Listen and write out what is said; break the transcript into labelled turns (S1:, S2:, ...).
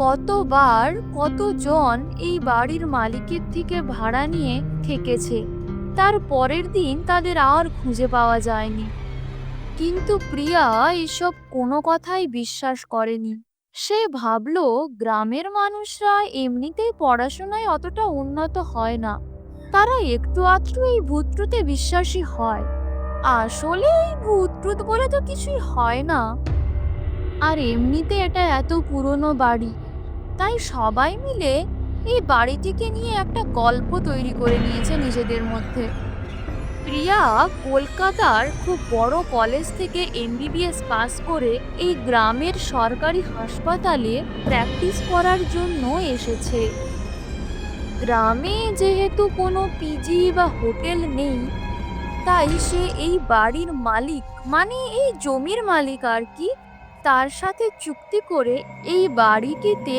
S1: কতবার কতজন এই বাড়ির মালিকের থেকে ভাড়া নিয়ে থেকেছে? তার পরের দিন তাদের আর খুঁজে পাওয়া যায়নি। কিন্তু প্রিয়া এসব কোনো কথাই বিশ্বাস করেনি। সে ভাবল, গ্রামের মানুষরা এমনিতেই পড়াশোনায় অতটা উন্নত হয় না। তারা একটু আধটু এই ভূতটুতে বিশ্বাসী হয়। আসলে এই ভূতটুত বলে তো কিছুই হয় না। আর এমনিতে এটা এত পুরনো বাড়ি তাই সবাই মিলে এই বাড়িটিকে নিয়ে একটা গল্প তৈরি করে নিয়েছে নিজেদের মধ্যে। প্রিয়া কলকাতার খুব বড় কলেজ থেকে এমবিবিএস পাস করে এই গ্রামের সরকারি হাসপাতালে প্র্যাকটিস করার জন্য এসেছে। গ্রামে যেহেতু কোনো পিজি বা হোটেল নেই, তাই সে এই বাড়ির মালিক মানে এই জমির মালিক আর কি, তার সাথে চুক্তি করে এই বাড়িটিতে